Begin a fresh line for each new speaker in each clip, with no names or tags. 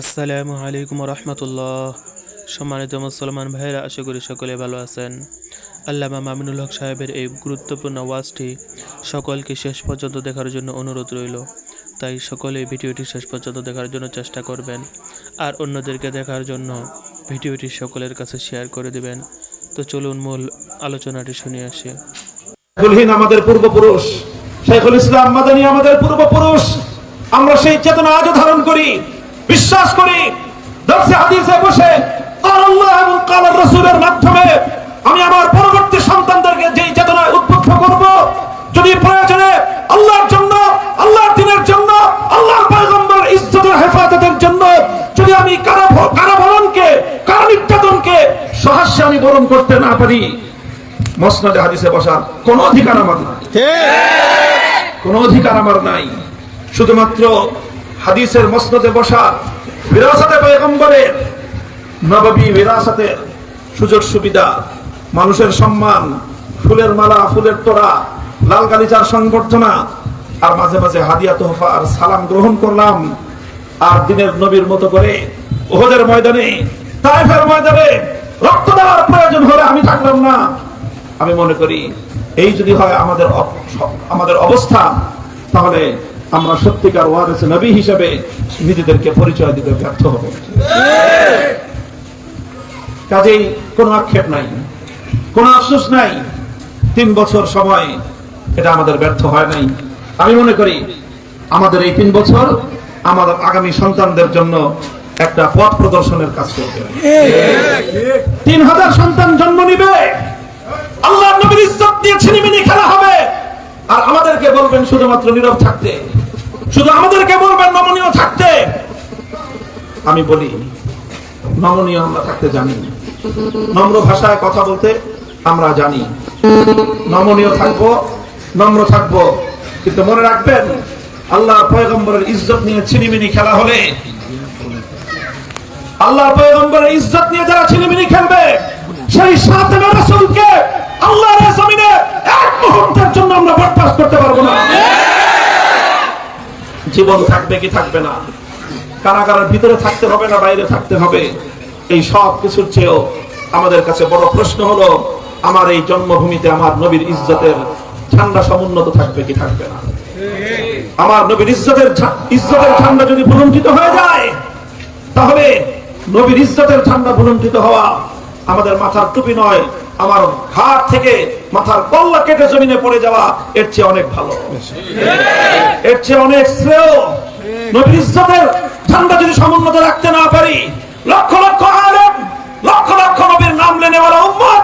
আসসালামু আলাইকুম রহমতুল্লাহ সম্মানিত মুসলমান ভাইরা আশা করি সকলে ভালো আছেন। আল্লামা মামিনুল হক সাহেবের এই গুরুত্বপূর্ণ ওয়াজটি সকলকে শেষ পর্যন্ত দেখার জন্য অনুরোধ রইল। তাই সকলে ভিডিওটি শেষ পর্যন্ত দেখার জন্য চেষ্টা করবেন। আর অন্যদেরকে দেখার জন্য ভিডিওটি সকলের কাছে শেয়ার করে দেবেন। তো চলুন মূল আলোচনাটি শুনে আসি।
আমাদের পূর্বপুরুষ। শেখুল ইসলাম মাদানী আমাদের পূর্বপুরুষ। আমরা সেই চেতনা আজও ধারণ করি। বিশ্বাস করি দর্শে হাদিসে বসে আল্লাহ এবং কালার রসুলের মাধ্যমে আমি আমার পরবর্তী সন্তানদেরকে যেই চেতনায় উদ্বুদ্ধ করব যদি প্রয়োজনে আল্লাহর জন্য আল্লাহর দিনের জন্য আল্লাহর পয়গম্বর ইজ্জতের হেফাজতের জন্য যদি আমি কারা কারাবরণকে কারা নির্যাতনকে সহাস্যে আমি বরণ করতে না পারি মসনাদে হাদিসে বসার কোন অধিকার আমার নাই। কোন অধিকার আমার নাই। শুধুমাত্র হাদিসের মসনদে বসা বিরাসাতে পয়গম্বরের নববী বিরাসাতের সুযোগ সুবিধা, মানুষের সম্মান, ফুলের মালা, ফুলের তোড়া, লাল গালিচার সংবর্ধনা, আর মাঝে মাঝে হাদিয়া তোহফা আর সালাম গ্রহণ করলাম। আর দিনের নবীর মতো করে ওহদের ময়দানে, তাইফের ময়দানে রক্ত দেওয়ার প্রয়োজন হলে আমি থাকলাম না। আমি মনে করি, এই যদি হয় আমাদের আমাদের অবস্থা, তাহলে আমরা সত্যিকার ওয়ারেস নবী হিসেবে নিজেদেরকে পরিচয় দিতে ব্যর্থ হব। কাজেই কোনো আক্ষেপ নাই, কোনো আফসোস নাই, তিন বছর সময় এটা আমাদের ব্যর্থ হয় নাই। আমি মনে করি আমাদের এই তিন বছর আমাদের আগামী সন্তানদের জন্য একটা পথ প্রদর্শনের কাজ করবে। তিন হাজার সন্তান জন্ম নিবে আল্লাহ ইজ্জত দিয়ে ছিনিমিনি খেলা হবে আর আমাদেরকে বলবেন শুধুমাত্র নীরব থাকতে। শুধু আমাদেরকে বলবেন, নমনীয় থাকতে। আমি বলি, নমনীয় আমরা থাকতে জানি। নম্র ভাষায় কথা বলতে আমরা জানি। নমনীয় থাকব, নম্র থাকব। কিন্তু মনে রাখবেন আল্লাহ পয়গম্বরের ইজ্জত নিয়ে ছিনিমিনি খেলা হলে আল্লাহ পয়গম্বরের ইজ্জত নিয়ে যারা ছিনিমিনি খেলবে, সেই সাথে রাসূলকে আল্লাহর জমিনে এক মুহূর্তের জন্য আমরা বরদাস্ত করতে পারব না। জীবন থাকবে কি থাকবে না? কারাগারের ভিতরে থাকতে হবে না বাইরে থাকতে হবে? এই সব কিছুর চেয়েও আমাদের কাছে বড় প্রশ্ন হলো, আমার এই জন্মভূমিতে আমার নবীর ইজ্জতের ঠান্ডা সমুন্নত থাকবে কি থাকবে না? আমার নবীর ইজ্জতের ইজ্জতের ঝান্ডা যদি ভুলুণ্ঠিত হয়ে যায়, তাহলে নবীর ইজ্জতের ঠান্ডা ভুলুণ্ঠিত হওয়া আমাদের মাথার টুপি নয় আমার ঘাট থেকে মাথার কল্লা কেটে জমিনে পড়ে যাওয়া, এর চেয়ে অনেক ভালো। এর চেয়ে অনেক শ্রেয়। নবীর ঝান্ডা যদি সমুন্নত রাখতে না পারি, লক্ষ লক্ষ আলেম, লক্ষ লক্ষ নবীর নাম লেনেওয়ালা উম্মত,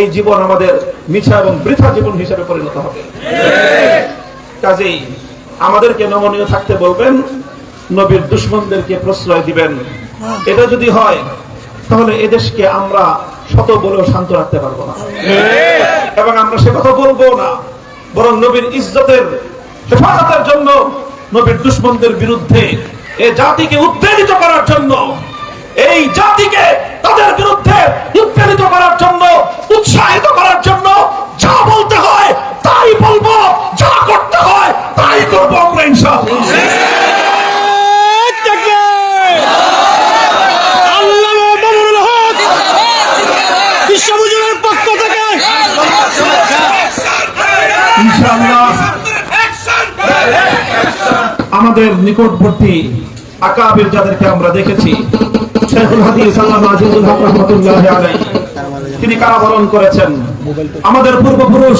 এই জীবন আমাদের মিছা এবং বৃথা জীবন হিসেবে পরিণত হবে। কাজেই আমাদেরকে নমনীয় থাকতে বলবেন, নবীর দুশ্মনদেরকে প্রশ্রয় দিবেন। এটা যদি হয়, তাহলে এদেশকে আমরা শত বলেও শান্ত রাখতে পারব না। এবং আমরা সে কথা বলব না। বরং নবীর ইজ্জতের, হেফাজতের জন্য নবীর দুশ্মনদের বিরুদ্ধে এ জাতিকে উত্তেজিত করার জন্য, এই জাতিকে তাদের বিরুদ্ধে উত্তেজিত করার জন্য, উৎসাহিত করার জন্য যা বলতে হয় তাই বলব, যা করতে হয় তাই করব আমরা ইনশাআল্লাহ
বিশ্বভূষণের পক্ষ থেকে
ইনশাআল্লাহ আমাদের নিকটবর্তী আকাবির যাদেরকে আমরা দেখেছি তিনি কারাবরণ করেছেন? আমাদের পূর্বপুরুষ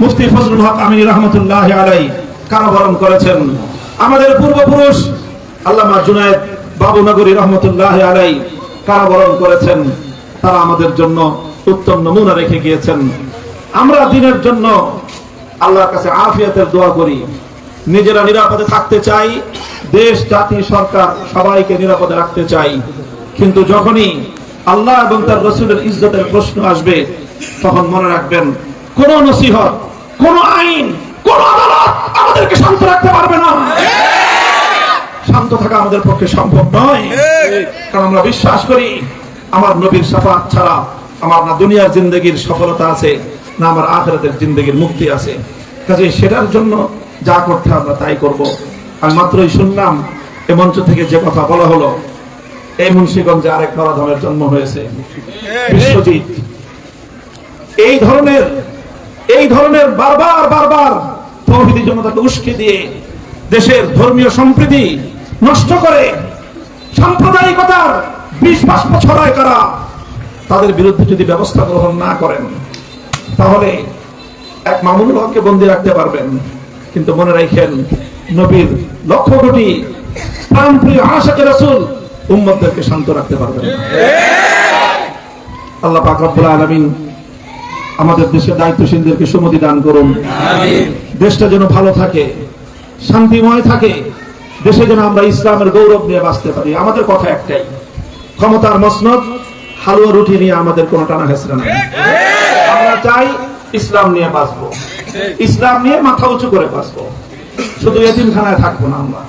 মুফতি ফজলুল হক আমিনী রহমতুল্লাহ আলাই কারাবরণ করেছেন? আমাদের পূর্বপুরুষ আল্লামা জুনায়েদ বাবু নগরী রহমতুল্লাহ আলাই কারাবরণ করেছেন? তারা আমাদের জন্য উত্তম নমুনা রেখে গিয়েছেন। আমরা দিনের জন্য আল্লাহর কাছে আফিয়াতের দোয়া করি। নিজেরা নিরাপদে থাকতে চাই, দেশ, জাতি, সরকার সবাইকে নিরাপদে রাখতে চাই। কিন্তু যখনই আল্লাহ এবং তার রসুলের ইজ্জতের প্রশ্ন আসবে, তখন মনে রাখবেন, কোন নসিহত, কোন আইন, কোন আদালত আমাদেরকে শান্ত রাখতে পারবে না। শান্ত থাকা আমাদের পক্ষে সম্ভব নয়। কারণ আমরা বিশ্বাস করি, আমার নবীর সাফাত ছাড়া আমার না দুনিয়ার জিন্দগির সফলতা আছে, না আমার আখেরাতের জিন্দগির মুক্তি আছে। কাজে সেটার জন্য যা করতে আমরা তাই করব। আমি মাত্রই শুনলাম, এ মঞ্চ থেকে যে কথা বলা হলো, এই মুন্সিগঞ্জে আরেক নরাধমের জন্ম হয়েছে। বিশ্বজিৎ। এই ধরনের এই ধরনের বারবার বারবার তৌহিদি জনতাকে উস্কে দিয়ে দেশের ধর্মীয় সম্প্রীতি নষ্ট করে সাম্প্রদায়িকতার বাষ্প ছড়ায় করা তাদের বিরুদ্ধে যদি ব্যবস্থা গ্রহণ না করেন, তাহলে এক মামুনুল হককে বন্দী রাখতে পারবেন। কিন্তু মনে রাখেন নবীর লক্ষ কোটি প্রাণপ্রিয় আশাকে রসুল উম্মতদেরকে শান্ত রাখতে পারবেন। আল্লাহ পাক রব্বুল আলামিন আমাদের দেশের দায়িত্বশীলদেরকে সুমতি দান করুন। দেশটা যেন ভালো থাকে শান্তিময় থাকে দেশে যেন আমরা ইসলামের গৌরব নিয়ে বাঁচতে পারি। আমাদের কথা একটাই ক্ষমতার মসনদ হালুয়া রুটি নিয়ে আমাদের কোনো টানা হেসরা নাই। আমরা চাই ইসলাম নিয়ে বাঁচবো। ইসলাম নিয়ে মাথা উঁচু করে বাঁচবো। শুধু এতিমখানায় থাকব না আমরা।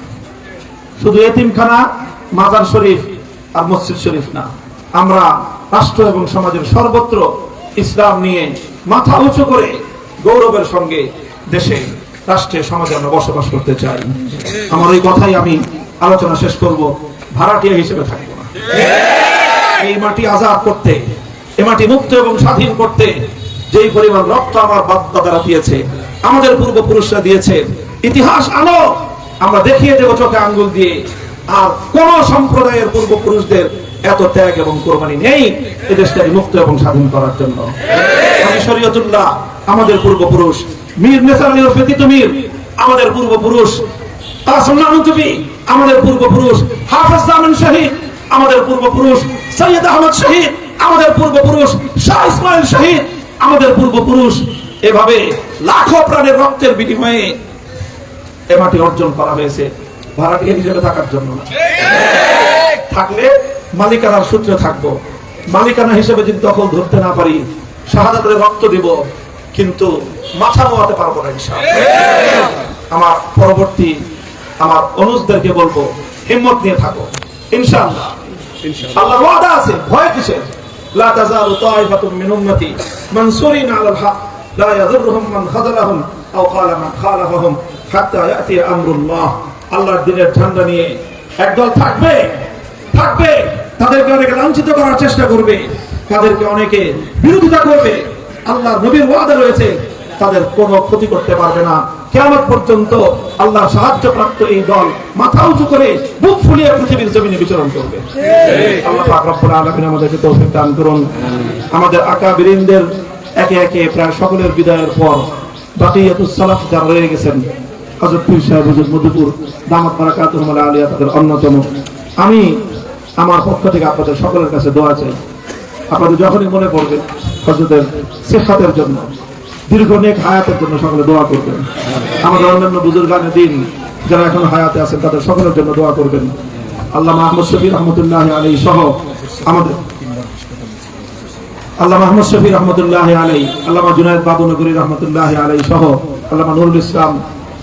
শুধু এতিমখানা, মাজার শরীফ আর মসজিদ শরীফ না। আমরা রাষ্ট্র এবং সমাজের সর্বত্র ইসলাম নিয়ে মাথা উঁচু করে গৌরবের সঙ্গে দেশে, রাষ্ট্রে, সমাজে আমরা বসবাস করতে চাই। আমার ওই কথাই আমি আলোচনা শেষ করব। ভাড়াটিয়া হিসেবে থাকব না। এই মাটি আজাদ করতে, এ মাটি মুক্ত এবং স্বাধীন করতে যেই পরিমাণ রক্ত আমার বাপদাদারা দিয়েছে, আমাদের পূর্বপুরুষরা দিয়েছে, ইতিহাস আলো আমরা দেখিয়ে দেবো চোখে আঙ্গুল দিয়ে। আর কোন সম্প্রদায়ের পূর্বপুরুষদের এত ত্যাগ এবং কোরবানি নেই এই দেশটাকে মুক্ত এবং স্বাধীন করার জন্য। শরীয়তুল্লাহ, আমাদের পূর্বপুরুষ, মীর নেসার আলী ওরফে মীর, আমাদের পূর্বপুরুষ আমাদের পূর্বপুরুষ, হাফেজ জামিন শহীদ আমাদের পূর্বপুরুষ, সৈয়দ আহমদ শহীদ আমাদের পূর্বপুরুষ, শাহ ইসমাইল শহীদ আমাদের পূর্বপুরুষ এভাবে লাখো প্রাণের রক্তের বিনিময়ে এ মাটি অর্জন করা হয়েছে। ভাড়াটিয়া হিসেবে থাকার জন্য থাকলে মালিকানার সূত্রে থাকব। মালিকানা হিসেবে যদি দখল ধরতে না পারি, শাহাদাতের রক্ত দিব, কিন্তু মাথা নোয়াতে পারব না। আমার পরবর্তী আমার অনুজদেরকে বলব, হিম্মত নিয়ে থাকো। ইনশাআল্লাহ। আল্লাহ আছে, ভয় কিসের? লা তাজালু তাইফাতুম মিন উম্মতি মানসুরিন আলাল হক, লা ইয়াদুররুহুম মান খাযালাহুম আও ক্বালা মান খালাফাহুম হাত্তা ইয়াতি আমরুল্লাহ। আল্লাহর দিনের ঠান্ডা নিয়ে একদল থাকবে থাকবে, তাদেরকে অনেকে লাঞ্ছিত করার চেষ্টা করবে, তাদেরকে অনেকে বিরোধিতা করবে। আল্লাহ নবীর ওয়াদা রয়েছে তাদের কোনো ক্ষতি করতে পারবে না। কেমন পর্যন্ত আল্লাহর সাহায্য প্রাপ্ত এই দল মাথা উঁচু করে বুক ফুলিয়ে পৃথিবীর জমিনে বিচরণ করবে। আল্লাহ পাক রব্বুল আলামিন আমাদেরকে তৌফিক দান করুন। আমাদের আকাবিরিনদের একে একে প্রায় সকলের বিদায়ের পর বাকিয়াতুস সালাফ যারা রয়ে গেছেন, হযরত পীর সাহেব হুজুর মধুপুর, দামাত বারাকাতুহুম আলিয়া, তাদের অন্যতম। আমি আমার পক্ষ থেকে আপনাদের সকলের কাছে দোয়া চাই। আপনাদের যখনই মনে পড়বে হজরতের সেফাতের জন্য। দীর্ঘ নেক হায়াতের জন্য সকলে দোয়া করবেন। আমাদের অন্যান্য বুজুর্গানে দিন, যারা এখন হায়াতে আছেন, তাদের সকলের জন্য দোয়া করবেন। আল্লাহ মাহমুদ শফি রহমতুল্লাহ আলী সহ আমাদের আল্লাহ মাহমুদ শফি রহমতুল্লাহ আলাই আল্লামা জুনায়দ বাবু নগরী রহমতুল্লাহ আলাই সহ, আল্লামা নুরুল ইসলাম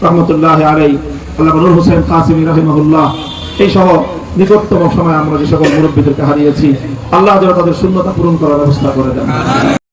রহমতুল্লাহ আলাই আল্লামা নুর হোসেন কাসিমি রহিমহুল্লাহ, এই সহ নিকটতম সময় আমরা যে সকল মুরব্বীদেরকে হারিয়েছি, আল্লাহ যেন তাদের শূন্যতা পূরণ করার ব্যবস্থা করে দেন।